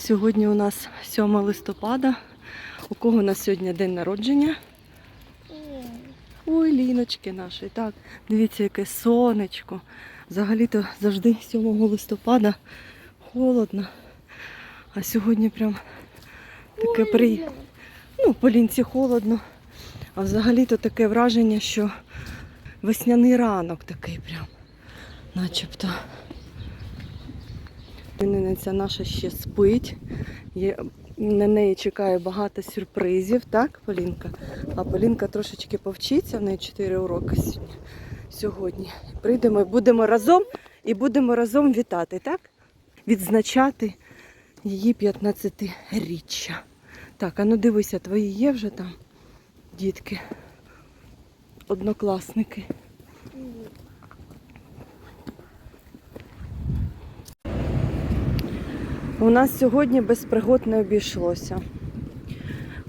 Сьогодні у нас 7 листопада. У кого у нас сьогодні день народження? Ой, ліночки наші. Так, дивіться, яке сонечко. Взагалі-то завжди 7 листопада холодно. А сьогодні прям таке при... ну, по лінці холодно. А взагалі-то таке враження, що весняний ранок такий прям, начебто. Іменинниця наша ще спить. Є, на неї чекає багато сюрпризів, так, Полінка? А Полінка трошечки повчиться, в неї 4 уроки сьогодні. сьогодні. Прийдемо, будемо разом і будемо разом вітати, так? Відзначати її 15-річчя. Так, а ну дивися, твої є вже там дітки, однокласники. У нас сьогодні без пригод не обійшлося.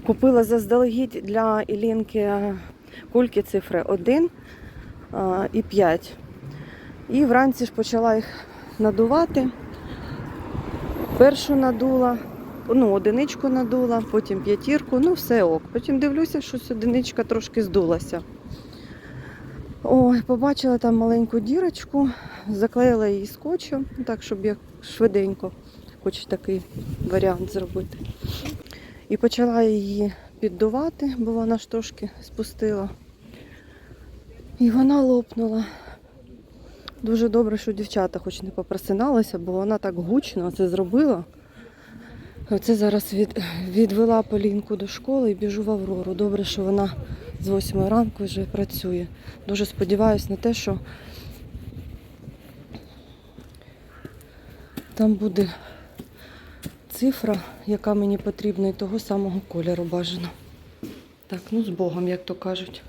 Купила заздалегідь для Ілінки кульки цифри 1 і 5. І вранці ж почала їх надувати. Першу надула, ну, одиничку надула, потім п'ятірку, ну все ок. Потім дивлюся, що одиничка трошки здулася. Ой, побачила там маленьку дірочку, заклеїла її скотчем, так, щоб як швиденько хоч такий варіант зробити. І почала її піддувати, бо вона ж трошки спустила. І вона лопнула. Дуже добре, що дівчата хоч не попросиналися, бо вона так гучно це зробила. Оце зараз від, відвела Полінку до школи і біжу в Аврору. Добре, що вона з 8 ранку вже працює. Дуже сподіваюся на те, що там буде цифра, яка мені потрібна, і того самого кольору бажано. Так, ну з Богом, як то кажуть.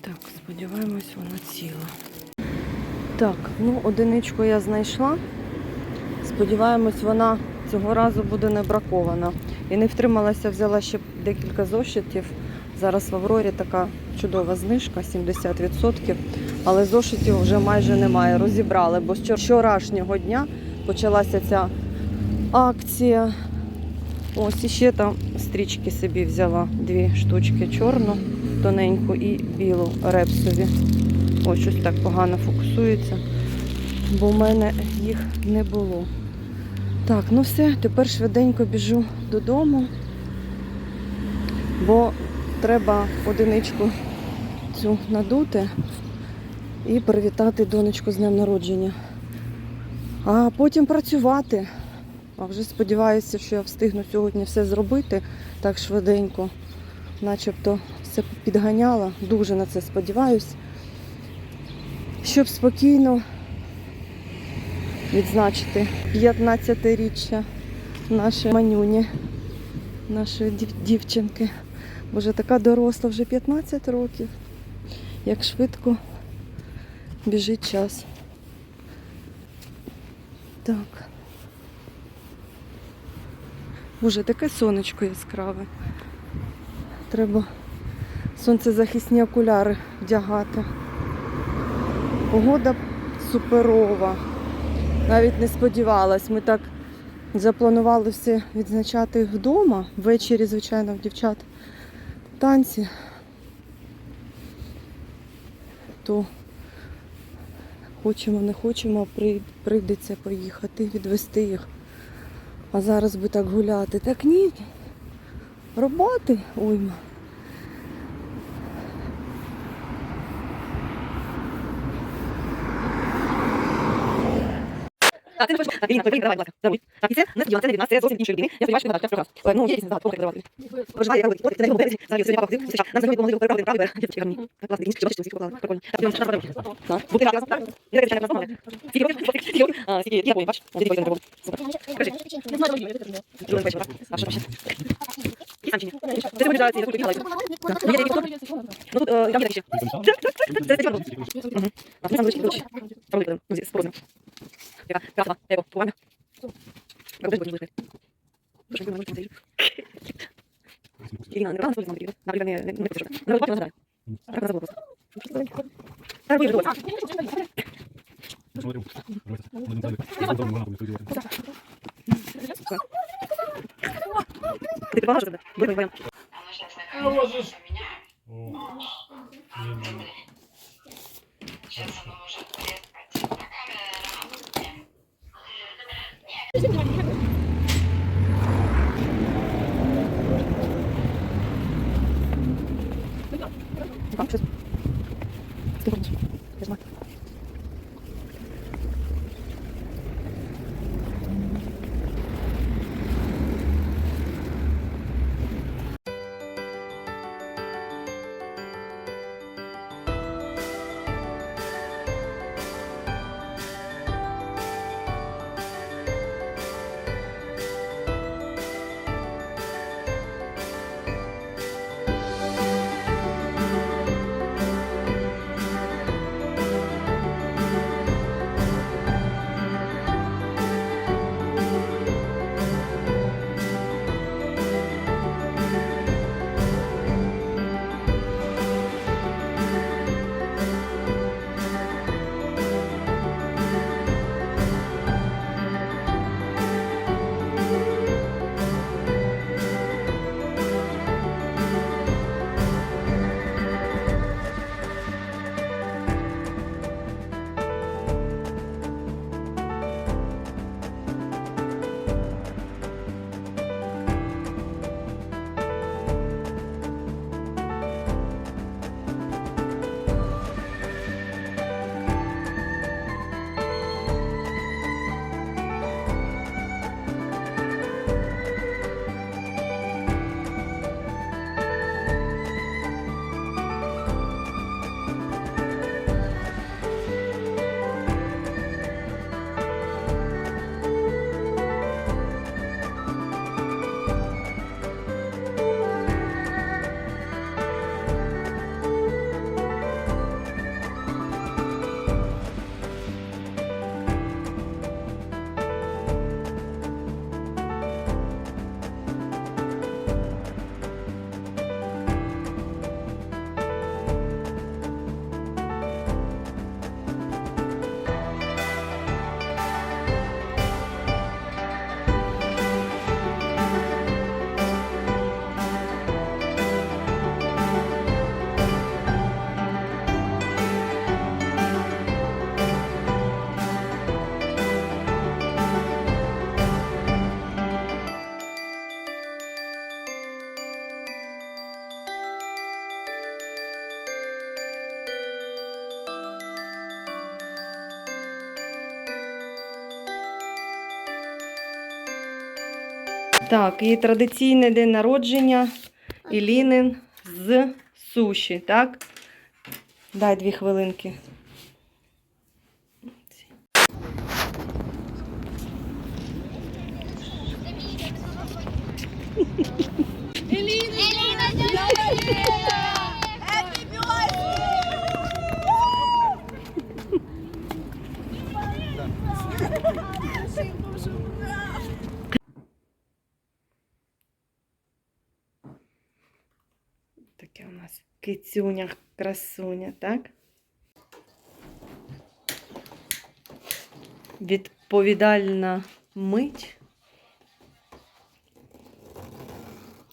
Так, сподіваємось, вона ціла. Так, ну одиничку я знайшла. Сподіваємось, вона цього разу буде не бракована. І не втрималася, взяла ще декілька зошитів. Зараз в Аврорі така чудова знижка 70%, але зошитів вже майже немає. Розібрали, бо з вчорашнього дня почалася ця акція. Ось і ще там стрічки собі взяла дві штучки чорну, тоненьку і білу репсові. Ось щось так погано фокусується, бо в мене їх не було. Так, ну все, тепер швиденько біжу додому, бо треба одиничку цю надути і привітати донечку з днем народження. А потім працювати. А вже сподіваюся, що я встигну сьогодні все зробити так швиденько, начебто все підганяла. Дуже на це сподіваюся. Щоб спокійно відзначити 15-річчя нашої манюні, нашої дів- дівчинки. Боже, така доросла вже 15 років. Як швидко біжить час. Так. Боже, таке сонечко яскраве. Треба сонцезахисні окуляри вдягати. Погода суперова. Навіть не сподівалась. Ми так запланували все відзначати вдома. Ввечері, звичайно, в дівчат танці. То хочемо, не хочемо, прийдеться поїхати, відвести їх. А зараз би так гуляти. Так ні. Роботи уйма. Так, це не точно. Так, Ірина, Ірина, давай, будь ласка, даруй. Так, і це не сподівана, це не від нас, це зовсім іншої людини. Я сподіваюся, що ти надаш прекрасно. Ну, є якісь здогадки, давати. Проживає, яка велика, це на березі, зараз сьогодні папа ходив, зустрічав. Нам сьогодні допомогли правий, правий берег, дівчатки гарні. Так, класно, інші, бачите, всі поклали, прикольно. Так, Іван, що нам треба? Так, бути разом, так? Я така дівчина разом, Скільки років? Скільки років? А, скільки, я помню, бачиш? Ти двоє не було. Супер. Другий вечір, так? А що ще? І сам чи ні? Це сьогодні зараз, я тут бігала. Так, ну, є такі хто? Ну, тут, е, там є такі ще. Це, це, це, Мгм. А, ну, там величі, величі. Там великі, ну, з порозумів. Яка красива, я його повага. Робиш, будеш ближати. Що ж, ви можете зайти? Ірина, не рано, що нам потрібно? Наприклад, не не пишу. Не бачила, нагадаю. Так, не забула просто. Какой же другой? Посмотрю. Будем далее. Я потом его нахуй не Ты предположишь, что это? Выбрать Так, і традиційний день народження Ілінин з суші, так? Дай дві хвилинки. Дня народження! Happy Таке у нас кицюня, красуня, так? Відповідальна мить.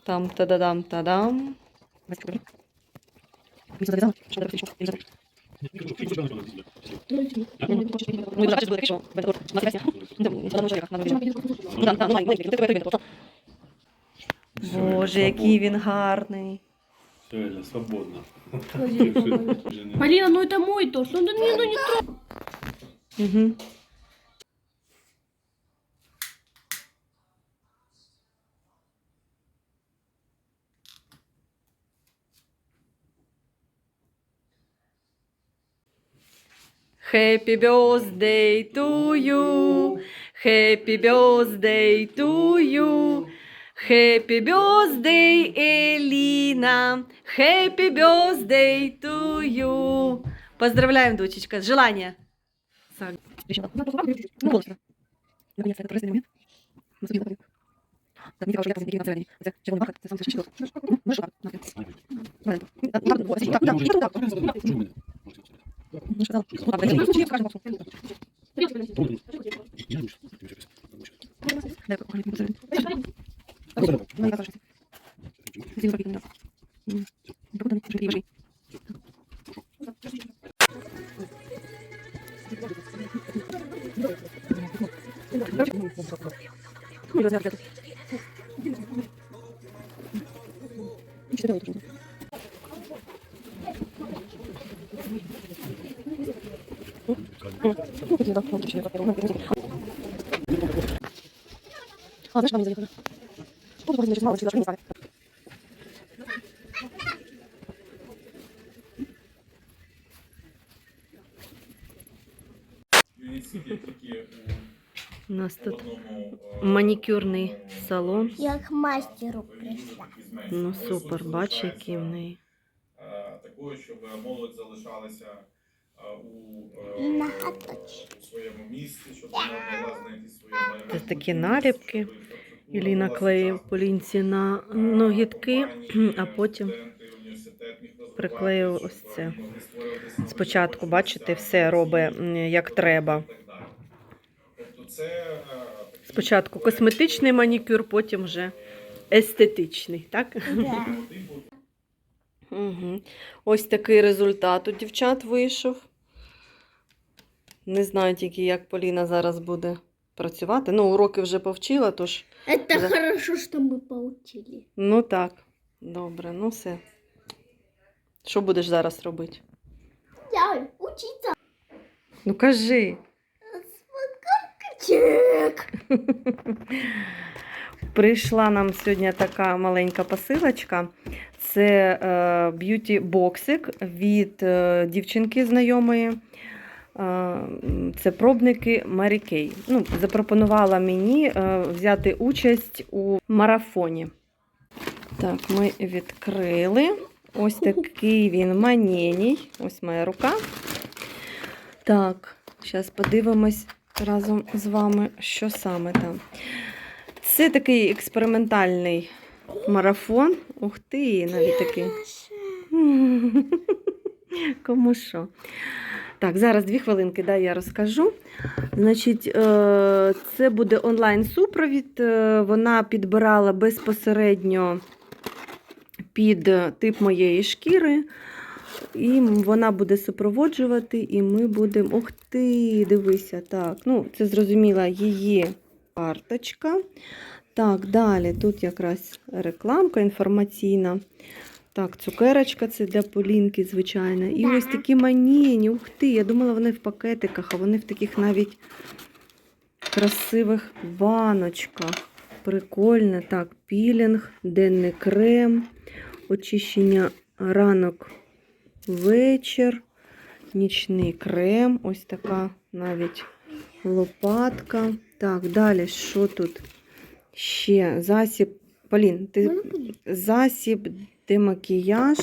Там та-да-дам, та-дам. Давайте попробуем. Мисс завязала, что надо Ну, и даже было решено. В этот год. Смотри, Да, не одного человека, надо выбирать. Ну, да, да, ну, маленький, ты такой ответил. Боже, який він гарний. Все, Эля, свободно. Полина, ну это мой торт. Ну, ну, не, ну не трогай. Угу. Happy birthday to you. Happy birthday to you. Happy birthday, Элина! Happy birthday to you! Поздравляем, дочечка. с желания. Просто не знаю, хотя не скажу. Я сейчас. Дай покажу, як посередині. А вот это. Ну, я кажу. Зі зробити не стали. У нас тут манікюрний салон. Я к мастеру пришла. Ну супер, бач, який в неї. Такою, щоб молодь залишалася у, у своєму місці, щоб вона могла знайти своє майбутнє. Це такі наліпки. Іллі наклеїв. Полінці на ногітки, а потім приклеїв ось це. Спочатку, бачите, все робить як треба. Спочатку косметичний манікюр, потім вже естетичний, так? Угу. Ось такий результат у дівчат вийшов. Не знаю тільки, як Поліна зараз буде працювати. Ну, уроки вже повчила, тож. Это Да. хорошо, что мы получили. Ну так, добре, ну все. Що будеш зараз робити? Я учиться. Ну кажи. Чек. Прийшла нам сьогодні така маленька посилочка. Це е, б'юті боксик від е, дівчинки знайомої. Е, це пробники Мері Кей. Ну, запропонувала мені е, взяти участь у марафоні. Так, ми відкрили. Ось такий він манєній. Ось моя рука. Так, зараз подивимось разом з вами, що саме там. Це такий експериментальний марафон. Ух ти, навіть такий. Кому що. Так, зараз дві хвилинки, да, я розкажу. Значить, е, це буде онлайн-супровід. Е, Вона підбирала безпосередньо під тип моєї шкіри. І вона буде супроводжувати, і ми будемо. Ух ти, дивися, так. Ну, це зрозуміла її карточка. Так, далі тут якраз рекламка інформаційна. Так, цукерочка це для Полінки, звичайно. І Да. ось такі маніні. Ух ти, я думала, вони в пакетиках, а вони в таких навіть красивих баночках. Прикольно. Так, пілінг, денний крем, очищення ранок, вечір, нічний крем. Ось така навіть лопатка. Так, далі, що тут? Ще засіб. Полін, ти засіб, демакіяж.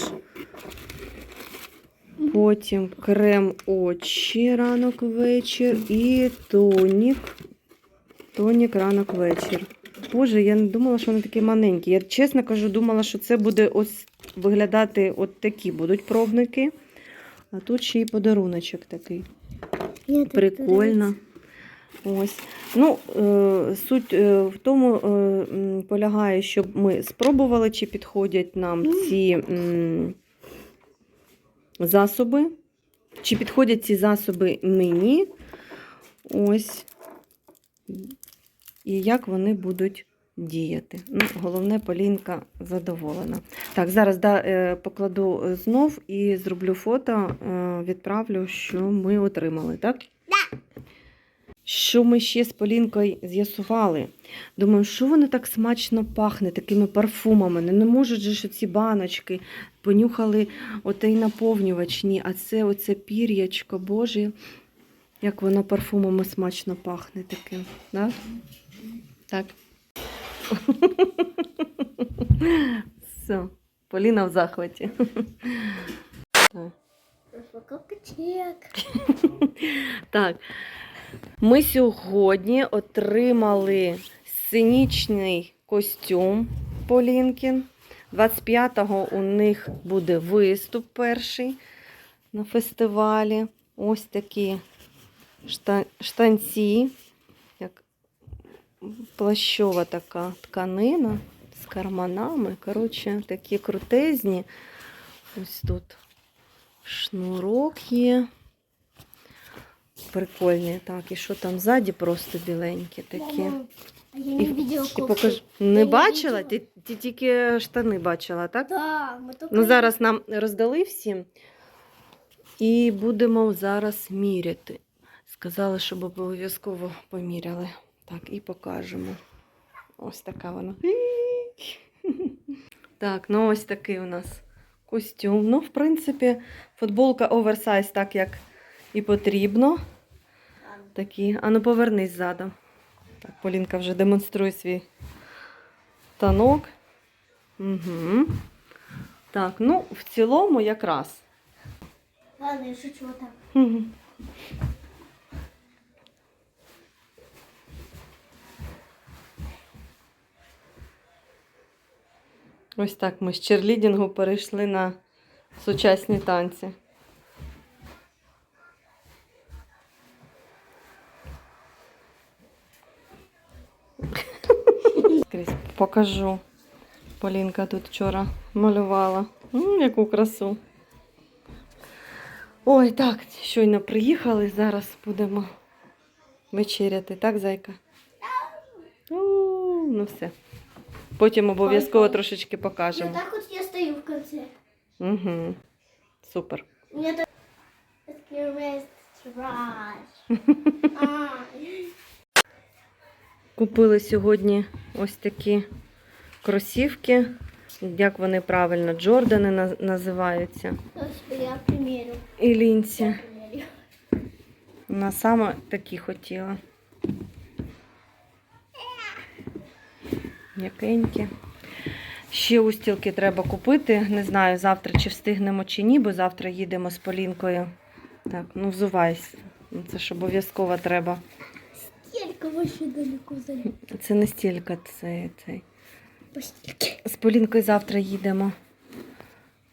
Потім крем очі ранок вечір і тонік. Тонік ранок вечір. Боже, я не думала, що вони такі маленькі. Я чесно кажу, думала, що це буде ось виглядати от такі будуть пробники. А тут ще й подаруночок такий. Прикольно. Ось. Ну, е, суть е, в тому е, полягає, щоб ми спробували, чи підходять нам ці засоби. Чи підходять ці засоби мені. Ось. І як вони будуть діяти. Ну, головне, Полінка задоволена. Так, зараз да, покладу знов і зроблю фото, відправлю, що ми отримали, так? Що ми ще з Полінкою з'ясували? Думаю, що воно так смачно пахне такими парфумами. Не, не можуть же ж ці баночки. Понюхали отей наповнювач. Ні, а це оце пір'ячко, боже, як воно парфумами смачно пахне таким. Да? Так. Все, Поліна в захваті. Так. Так, ми сьогодні отримали сценічний костюм Полінкін. 25-го у них буде виступ перший на фестивалі. ось такі штанці, як плащова така тканина з карманами. Коротше, такі крутезні. Ось тут шнурок є. Прикольні. Так, і що там ззаді просто біленькі такі. А я не І, видела і кофту. покаж... Не не бачила? Ти, ти тільки штани бачила, так? Да, мы только... Ну, зараз нам роздали всім. І будемо зараз міряти. Сказали, щоб обов'язково поміряли. Так, і покажемо. Ось така вона. Так, ну ось такий у нас костюм. Ну, в принципі, футболка оверсайз, так як і потрібно. Такі. А ну повернись задом. Так, Полінка вже демонструє свій танок. Угу. Так, ну, в цілому якраз. Ладно, я шучу так. Ось так ми з черлідінгу перейшли на сучасні танці. Покажу. Полінка тут вчора малювала. М, яку красу. Ой, так, щойно приїхали, зараз будемо вечеряти, так, зайка? У, ну все. Потім обов'язково трошечки покажемо. так вот я стою в конце. Угу. Супер. У так... It's trash. Купили сьогодні ось такі кросівки. Як вони правильно, Джордани називаються. Я примерю. І лінці. Вона саме такі хотіла. М'якенькі. Ще устілки треба купити. Не знаю, завтра чи встигнемо чи ні, бо завтра їдемо з Полінкою. Так, ну взувайся. Це ж обов'язково треба. Стелька вообще далеко залез. Це не стільки, це цей. З Полінкою завтра їдемо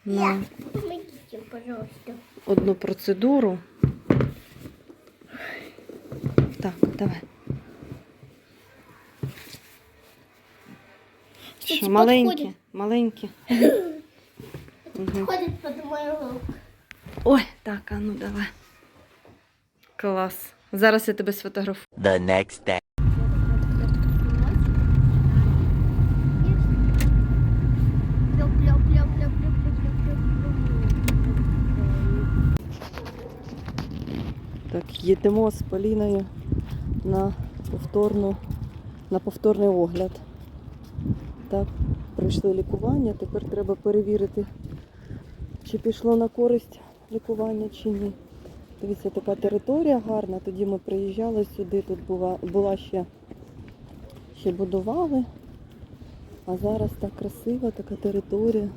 на Помогите, пожалуйста. одну процедуру. Так, давай. Що, маленькі? Маленькі. Угу. Ходит под мою руку. Ой, так, а ну давай. Клас. Зараз я тебе сфотографую. the next day. Так, їдемо з Поліною на повторну, на повторний огляд. Так, пройшли лікування, тепер треба перевірити, чи пішло на користь лікування, чи ні. Дивіться, така територія гарна. Тоді ми приїжджали сюди, тут була, була ще, ще будували. А зараз так красива така територія.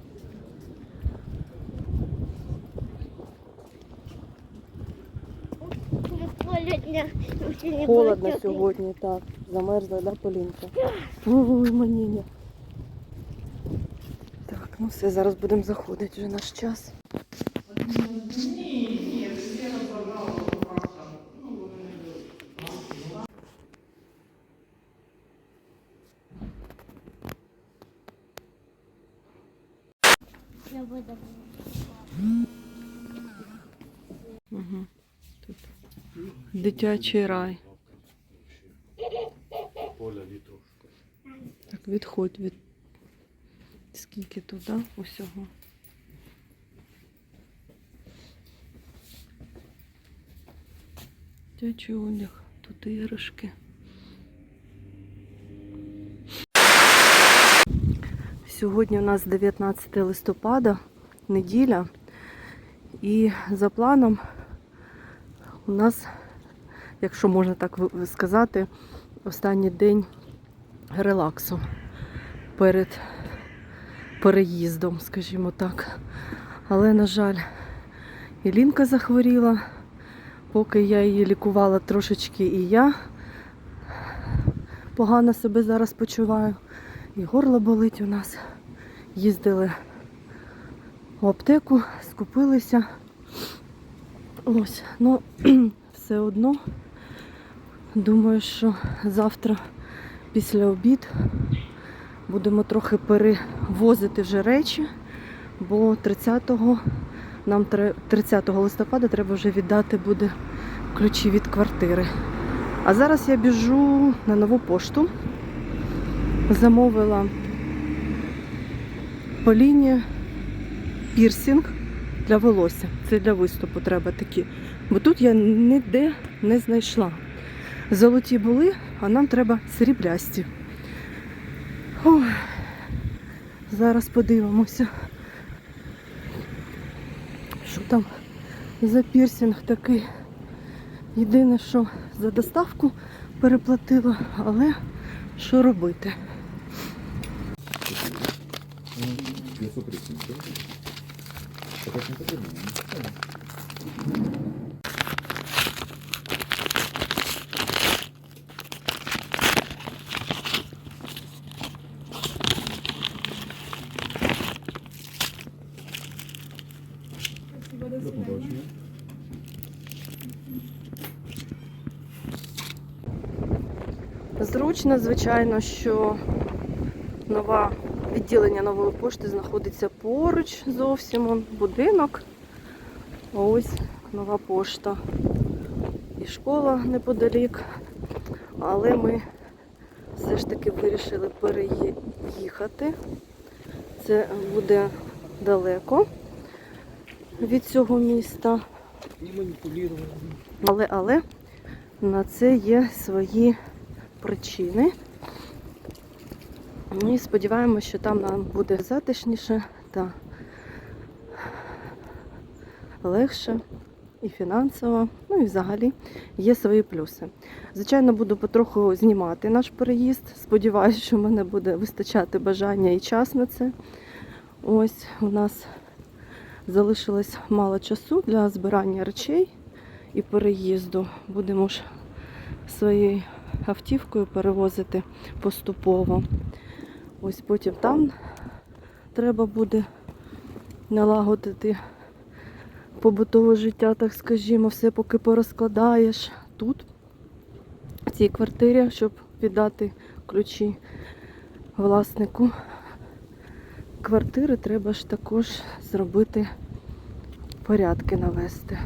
Холодно сьогодні, так. Замерзла, да, Полінка? Ой, маніння. Так, ну все, зараз будемо заходити вже наш час. Угу. Тут дитячий рай. Поля вітру. Так, відходь від скільки туди усього. Дитячий одяг, тут іграшки. Сьогодні у нас 19 листопада, неділя, і за планом у нас, якщо можна так сказати, останній день релаксу перед переїздом, скажімо так. Але, на жаль, Ілінка захворіла. Поки я її лікувала трошечки і я погано себе зараз почуваю. І горло болить у нас. Їздили в аптеку, скупилися. Ось, ну все одно. Думаю, що завтра після обід будемо трохи перевозити вже речі, бо 30-го нам 30 листопада треба вже віддати буде ключі від квартири. А зараз я біжу на нову пошту. Замовила Поліні пірсинг для волосся. Це для виступу треба такі. Бо тут я ніде не знайшла. Золоті були, а нам треба сріблясті. Ой, зараз подивимося. Що там за пірсинг такий? Єдине, що за доставку переплатила, але що робити? 530, так? Не потрібно. Зручно, звичайно, що нове відділення нової пошти знаходиться поруч зовсім он, будинок. Ось нова пошта. І школа неподалік. Але ми все ж таки вирішили переїхати. Це буде далеко від цього міста. Але, але на це є свої причини. І сподіваємося, що там нам буде затишніше та легше і фінансово, ну і взагалі є свої плюси. Звичайно, буду потроху знімати наш переїзд. Сподіваюся, що в мене буде вистачати бажання і час на це. Ось у нас залишилось мало часу для збирання речей і переїзду. Будемо ж своєю автівкою перевозити поступово. Ось потім там треба буде налагодити побутове життя, так скажімо, все поки порозкладаєш тут, в цій квартирі, щоб віддати ключі власнику квартири, треба ж також зробити порядки навести.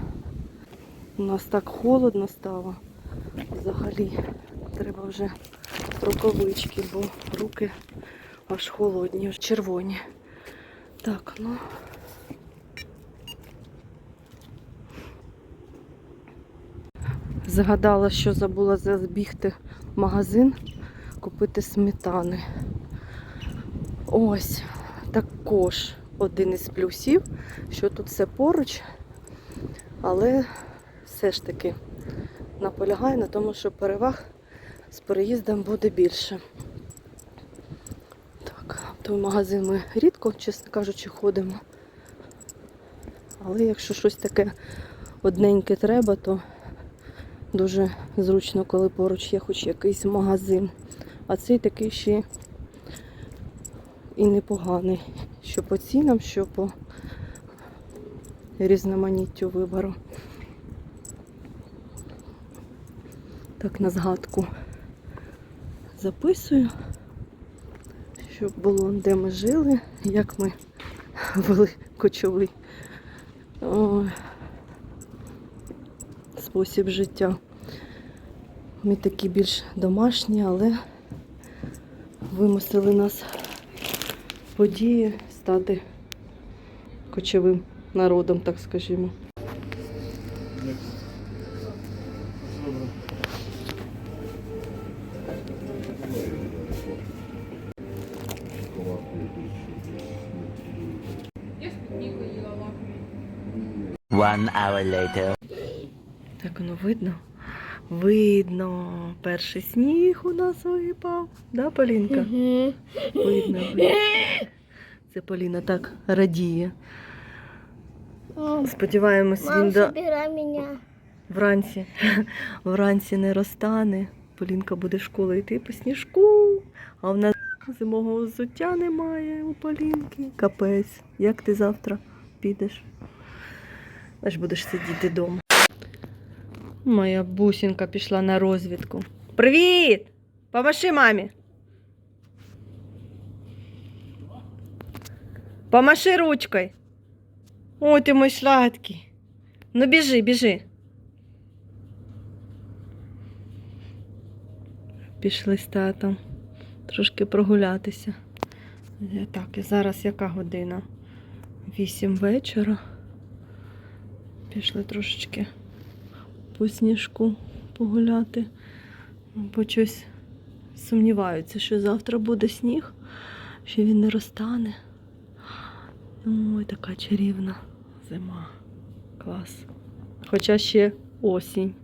У нас так холодно стало. Взагалі треба вже рукавички, бо руки аж холодні, аж червоні. Так, ну. Згадала, що забула забігти в магазин, купити сметани. Ось також один із плюсів, що тут все поруч, але все ж таки наполягаю на тому, що переваг з переїздом буде більше. В магазин ми рідко, чесно кажучи, ходимо. Але якщо щось таке одненьке треба, то дуже зручно, коли поруч є хоч якийсь магазин. А цей такий ще і непоганий. Що по цінам, що по різноманіттю вибору. Так на згадку записую, щоб було де ми жили, як ми вели кочовий ой, спосіб життя. Ми такі більш домашні, але вимусили нас події стати кочовим народом, так скажімо. One hour later. Так воно видно? Видно. Перший сніг у нас випав. Да, Полінка? Угу. Видно, видно. Це Поліна так радіє. Сподіваємось, він до... меня. вранці, вранці не розтане. Полінка буде в школу йти по сніжку, а в нас зимового взуття немає у Полінки. Капець. Як ти завтра підеш? Аж будеш сидіти вдома. Моя бусинка пішла на розвідку. Привіт! Помаши мамі. Помаши ручкою. Ой, ти мой сладкий. Ну біжи, біжи. Пішли з татом трошки прогулятися. Так, і зараз яка година? Вісім вечора. Пішли трошечки по сніжку погуляти. Бо щось сумніваються, що завтра буде сніг, що він не розтане. Ой, така чарівна зима. Клас. Хоча ще осінь,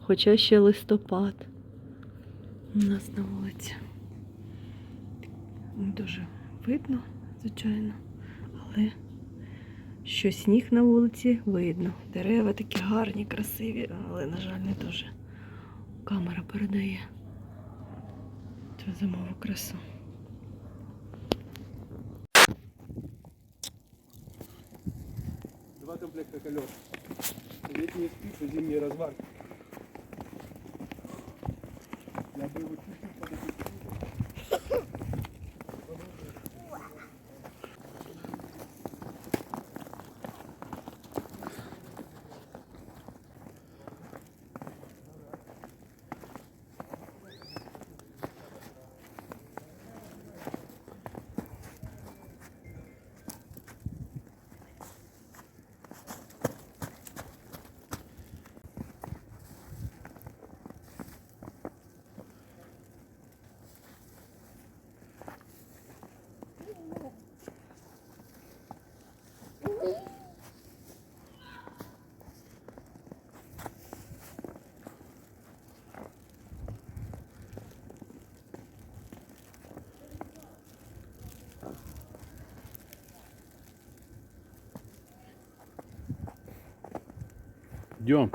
хоча ще листопад у нас на вулиці. Дуже видно, звичайно, але що сніг на вулиці видно. Дерева такі гарні, красиві, але, на жаль, не дуже камера передає цю зимову красу. Два комплекта колес. Летние спицы, зимние разварки. Yo.